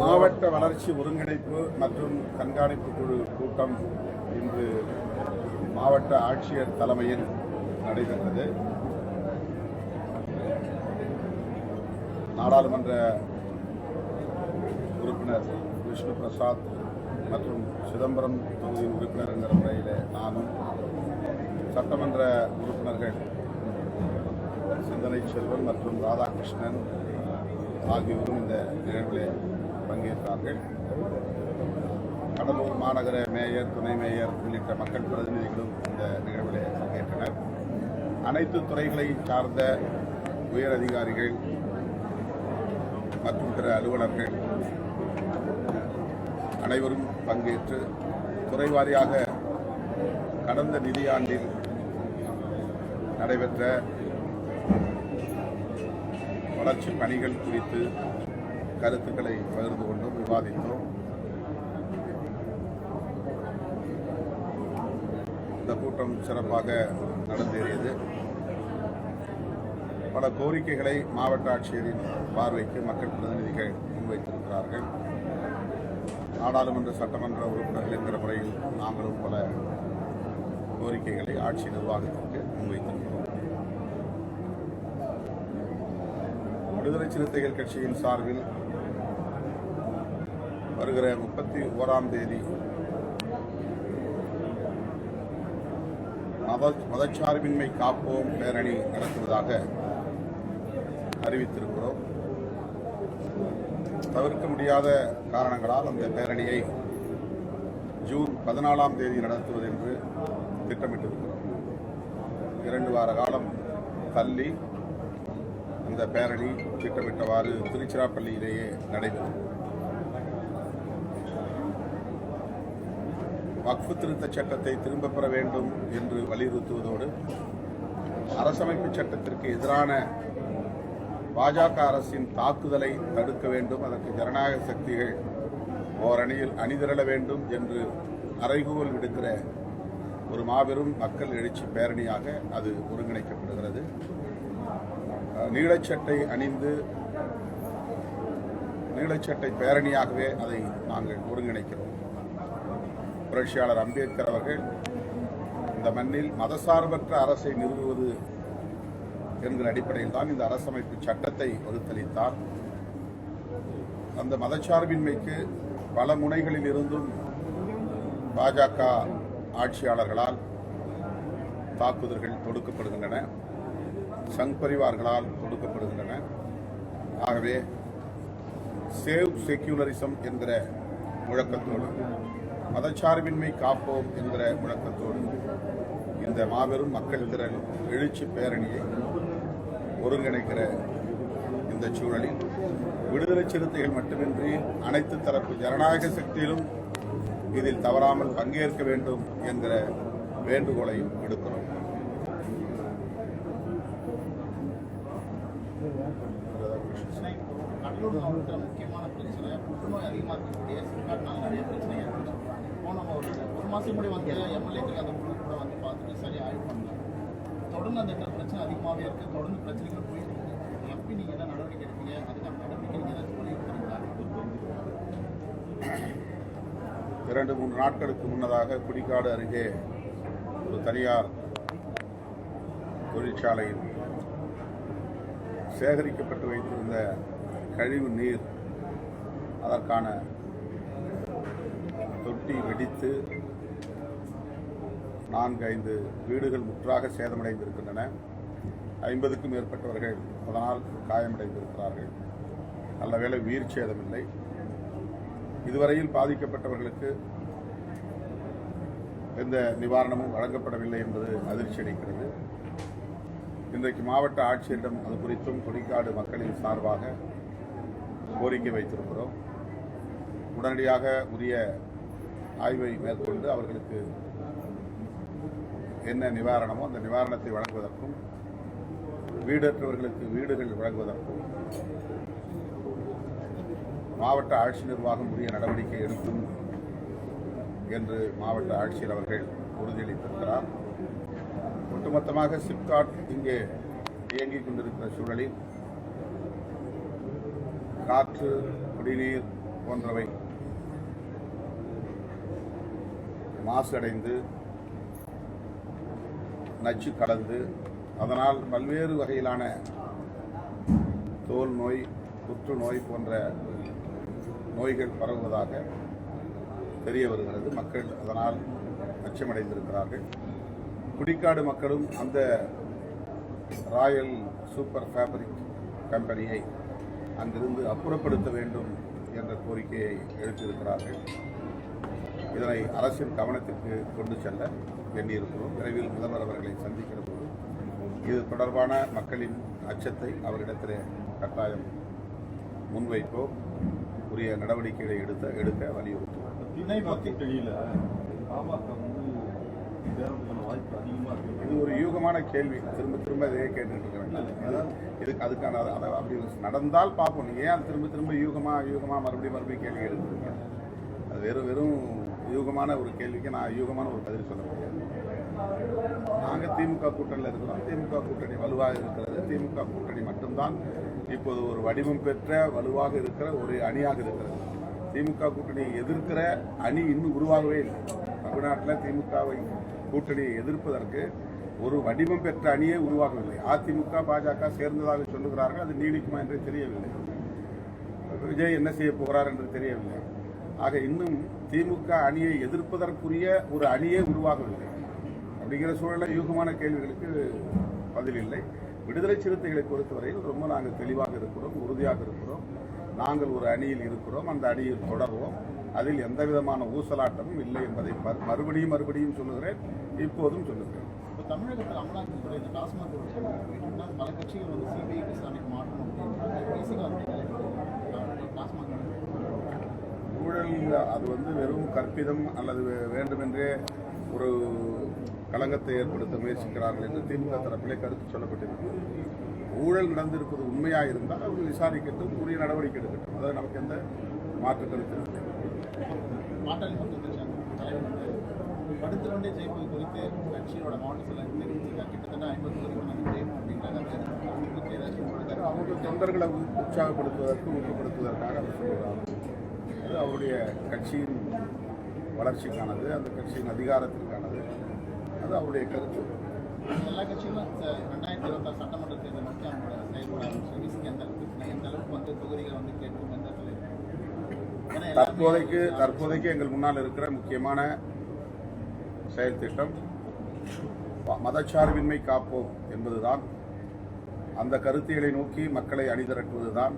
மாவட்ட வளர்ச்சி ஒருங்கிணைப்பு மற்றும் கண்காணிப்பு குழு கூட்டம் இன்று மாவட்ட ஆட்சியர் தலைமையில் நடைபெற்றது. நாடாளுமன்ற உறுப்பினர் விஷ்ணு பிரசாத் மற்றும் சிதம்பரம் தொகுதி உறுப்பினர் என்ற முறையில் நானும் சட்டமன்ற உறுப்பினர்கள் சிந்தனை செல்வன் மற்றும் ராதாகிருஷ்ணன் ஆகியோரும் இந்த நிகழ்வில் பங்கேற்றார்கள். கடலூர் மாநகர மேயர் துணை மேயர் உள்ளிட்ட மக்கள் பிரதிநிதிகளும் இந்த நிகழ்வில் பங்கேற்றனர். அனைத்து துறைகளை சார்ந்த உயர் அதிகாரிகள் மற்றும் பிற அலுவலர்கள் அனைவரும் பங்கேற்று துறைவாரியாக கடந்த நிதியாண்டில் நடைபெற்ற வளர்ச்சி பணிகள் குறித்து கருத்துக்களை பகிர்ந்து கொண்டோம் விவாதித்தோம். இந்த கூட்டம் சிறப்பாக நடந்தேறியது. பல கோரிக்கைகளை மாவட்ட ஆட்சியரின் பார்வைக்கு மக்கள் பிரதிநிதிகள் முன்வைத்திருக்கிறார்கள். நாடாளுமன்ற சட்டமன்ற உறுப்பினர்கள் என்கிற முறையில் நாங்களும் பல கோரிக்கைகளை ஆட்சி நிர்வாகத்திற்கு முன்வைத்திருக்கிறோம். விடுதலை சிறுத்தைகள் கட்சியின் சார்பில் வருகிற முப்பத்தி ஓராம் தேதி மத மதச்சார்பின்மை காப்போம் பேரணி நடத்துவதாக அறிவித்திருக்கிறோம். தவிர்க்க முடியாத காரணங்களால் அந்த பேரணியை ஜூன் பதினாலாம் தேதி நடத்துவது என்று திட்டமிட்டிருக்கிறோம். இரண்டு வார காலம் தள்ளி இந்த பேரணி திட்டமிட்டவாறு திருச்சிராப்பள்ளியிலேயே நடைபெறும். வக்ஃபு திருத்த சட்டத்தை திரும்பப் பெற வேண்டும் என்று வலியுறுத்துவதோடு அரசமைப்பு சட்டத்திற்கு எதிரான பாஜக அரசின் தாக்குதலை தடுக்க வேண்டும் அதற்கு ஜனநாயக சக்திகள் ஓரணியில் அணிதிரள வேண்டும் என்று அறைகூவல் விடுக்கிற ஒரு மாபெரும் மக்கள் எழுச்சி பேரணியாக அது ஒருங்கிணைக்கப்படுகிறது. நீளச்சட்டை நீலச்சட்டை அணிந்து நீலச்சட்டை பேரணியாகவே அதை நாங்கள் ஒருங்கிணைக்கிறோம். புரட்சியாளர் அம்பேத்கர் அவர்கள் இந்த மண்ணில் மதசார்பற்ற அரசை நிறுவுவது என்கிற அடிப்படையில் தான் இந்த அரசமைப்பு சட்டத்தை வகுத்தளித்தார் அந்த மதச்சார்பின்மைக்கு பல முனைகளில் இருந்தும் பாஜக ஆட்சியாளர்களால் தாக்குதல்கள் தொடுக்கப்படுகின்றன. சங் பரிவார்களால் கொடுக்கப்படுகின்றன. ஆகவே சேவ் செக்யூலரிசம் என்கிற முழக்கத்தோடு மதச்சார்பின்மை காப்போம் என்கிற முழக்கத்தோடு இந்த மாபெரும் மக்கள் திறன் எழுச்சி பேரணியை ஒருங்கிணைக்கிற இந்த சூழலில் விடுதலை சிறுத்தைகள் மட்டுமின்றி அனைத்து தரப்பு ஜனநாயக சக்தியிலும் இதில் தவறாமல் பங்கேற்க வேண்டும் என்கிற வேண்டுகோளையும் விடுக்கிறோம். கடலூர் மாவட்டத்தில் முக்கியமான பிரச்சனை புற்றுநோய் அதிகமாக இருக்கக்கூடிய சிறுகாட்டினால் நிறைய பிரச்சனை ஏற்படுது. போன ஒரு ஒரு மாதம் முன்னாடி வந்து எம்எல்ஏக்கள் அந்த குழு கூட வந்து பார்த்துட்டு சரி ஆய்வு பண்ணல. தொடர்ந்து அந்த இடத்துல பிரச்சனை அதிகமாகவே இருக்குது தொடர்ந்து பிரச்சனைகள் போயிட்டு இருக்கு. எப்படி நீங்கள் என்ன நடவடிக்கை எடுப்பீங்க? அதுக்கான நடவடிக்கை நீங்கள் ஏதாச்சும் வலியுறுத்துறீங்களா இரண்டு மூன்று நாட்களுக்கு முன்னதாக குடிக்காடு அருகே ஒரு தனியார் தொழிற்சாலையில் சேகரிக்கப்பட்டு வைத்திருந்த கழிவு நீர் அதற்கான தொட்டி வெடித்து நான்கு ஐந்து வீடுகள் முற்றாக சேதமடைந்திருக்கின்றன. ஐம்பதுக்கும் மேற்பட்டவர்கள் அதனால் காயமடைந்திருக்கிறார்கள். நல்லவேளை உயிர் சேதமில்லை. இதுவரையில் பாதிக்கப்பட்டவர்களுக்கு எந்த நிவாரணமும் வழங்கப்படவில்லை என்பது அதிர்ச்சி அளிக்கிறது. இன்றைக்கு மாவட்ட ஆட்சியரிடம் அது குறித்தும் கொடிக்காடு மக்களின் சார்பாக கோரிக்கை வைத்திருக்கிறோம். உடனடியாக உரிய ஆய்வை மேற்கொண்டு அவர்களுக்கு என்ன நிவாரணமோ அந்த நிவாரணத்தை வழங்குவதற்கும் வீடற்றவர்களுக்கு வீடுகள் வழங்குவதற்கும் மாவட்ட ஆட்சி நிர்வாகம் உரிய நடவடிக்கை எடுக்கும் என்று மாவட்ட ஆட்சியர் அவர்கள் உறுதியளித்திருக்கிறார். ஒட்டுமொத்தமாக சிப்காட் இங்கே இயங்கிக் கொண்டிருக்கிற சூழலில் காற்று குடிநீர் போன்றவை மாசடைந்து நச்சு கலந்து அதனால் பல்வேறு வகையிலான தோல் நோய் புற்றுநோய் போன்ற நோய்கள் பரவுவதாக தெரிய வருகிறது. மக்கள் அதனால் அச்சமடைந்திருக்கிறார்கள். குடிக்காடு மக்களும் அந்த ராயல் சூப்பர் ஃபேப்ரிக் கம்பெனியை அங்கிருந்து அப்புறப்படுத்த வேண்டும் என்ற கோரிக்கையை எழுப்பியிருக்கிறார்கள். இதனை அரசின் கவனத்திற்கு கொண்டு செல்ல எண்ணியிருக்கிறோம் விரைவில் முதல்வர் அவர்களை சந்திக்கிற போது இது தொடர்பான மக்களின் அச்சத்தை அவரிடத்திலே கட்டாயம் முன்வைப்போம். உரிய நடவடிக்கைகளை எடுத்த எடுக்க வலியுறுத்துவோம். திணை பத்தி கூட்டணியில பாமக வாய்ப்பு இது ஒரு யூகமான கேள்வி. திரும்ப திரும்ப இதையே கேட்டுட்டு இருக்க இதுக்கு அதுக்கான அதை- அப்படி நடந்தால் பார்ப்போம். நீங்க ஏன் திரும்ப திரும்ப யூகமாக யூகமாக மறுபடியும் மறுபடியும் கேள்வி எடுத்துருக்கேன் அது வெறும் வெறும் யூகமான ஒரு கேள்விக்கு நான் யூகமான ஒரு பதில் சொல்ல முடியாது. நாங்கள் திமுக கூட்டணியில் இருக்கிறோம். திமுக கூட்டணி வலுவாக இருக்கிறது. திமுக கூட்டணி மட்டும்தான் இப்போது ஒரு வடிவம் பெற்ற வலுவாக இருக்கிற ஒரு அணியாக இருக்கிறது. திமுக கூட்டணியை எதிர்க்கிற அணி இன்னும் உருவாகவே இல்லை. தமிழ்நாட்டில் திமுகவை கூட்டணியை எதிர்ப்பதற்கு ஒரு வடிவம் பெற்ற அணியே உருவாகவில்லை. அதிமுக பாஜக சேர்ந்ததாக சொல்லுகிறார்கள். அது நீடிக்குமா என்று தெரியவில்லை. விஜய் என்ன செய்ய போகிறார் என்று தெரியவில்லை. ஆக இன்னும் திமுக அணியை எதிர்ப்பதற்குரிய ஒரு அணியே உருவாகவில்லை. அப்படிங்கிற சூழலில் யூகமான கேள்விகளுக்கு பதில் இல்லை. விடுதலை சிறுத்தைகளை பொறுத்தவரையில் ரொம்ப நாங்கள் தெளிவாக இருக்கிறோம் உறுதியாக இருக்கிறோம். நாங்கள் ஒரு அணியில் இருக்கிறோம் அந்த அணியில் தொடர்வோம். அதில் எந்த விதமான ஊசலாட்டமும் இல்லை என்பதை மறு- மறுபடியும் மறுபடியும் சொல்லுகிறேன் இப்போதும் சொல்லுகிறேன். இப்போ தமிழகத்தில் அமலாக்கத்துறை இந்த டாஸ்மாக் பல கட்சிகள் வந்து சிபிஐ விசாரணைக்கு மாற்றணும் ஊழல் அது வந்து வெறும் கற்பிதம் அல்லது வேண்டுமென்றே ஒரு களங்கத்தை ஏற்படுத்த முயற்சிக்கிறார்கள் என்று திமுக தரப்பிலே கருத்து சொல்லப்பட்டிருக்கிறது. ஊழல் நடந்திருப்பது உண்மையாக இருந்தால் அவர்கள் விசாரிக்கட்டும் உரிய நடவடிக்கை எடுக்கட்டும். அதாவது நமக்கு எந்த மாற்று கருத்து வந்து படுத்து கொண்டே ஜெயிப்பது குறித்து கட்சியோட மாவட்ட செயலர் தெரிவிச்சிருக்காங்க கிட்டத்தட்ட ஐம்பது வரைக்கும் நாங்கள் ஜெயிப்போம் அப்படின்றாங்க அவங்க தொண்டர்களை உற்சாகப்படுத்துவதற்கு ஊக்கப்படுத்துவதற்காக அவர் சொல்கிறார். அது அவருடைய கட்சியின் வளர்ச்சிக்கானது அந்த கட்சியின் அதிகாரத்திற்கானது. அது அவருடைய கருத்து. எல்லா கட்சிகளும் ரெண்டாயிரத்தி இருபத்தாறு சட்டமன்ற தேர்தல் நோக்கி அவங்களோட செயல்பட ஆரம்பிச்சு எந்த அளவுக்கு எந்த அளவுக்கு வந்து தொகுதிகளை வந்து கேட்கும் எந்த தற்போதைக்கு தற்போதைக்கு எங்கள் முன்னால் இருக்கிற முக்கியமான செயல் திட்டம் மதச்சார்பின்மை காப்போம் என்பதுதான். அந்த கருத்தியலை நோக்கி மக்களை அணிதிரட்டுவதுதான்.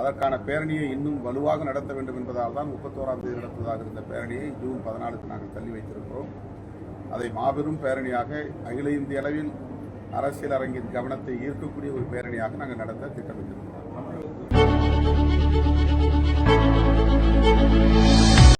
அதற்கான பேரணியை இன்னும் வலுவாக நடத்த வேண்டும் என்பதால் தான் முப்பத்தோராம் தேதி நடத்துவதாக இருந்த பேரணியை ஜூன் பதினாலுக்கு நாங்கள் தள்ளி வைத்திருக்கிறோம். அதை மாபெரும் பேரணியாக அகில இந்திய அளவில் அரசியல் அரங்கின் கவனத்தை ஈர்க்கக்கூடிய ஒரு பேரணியாக நாங்கள் நடத்த திட்டமிட்டிருக்கிறோம்.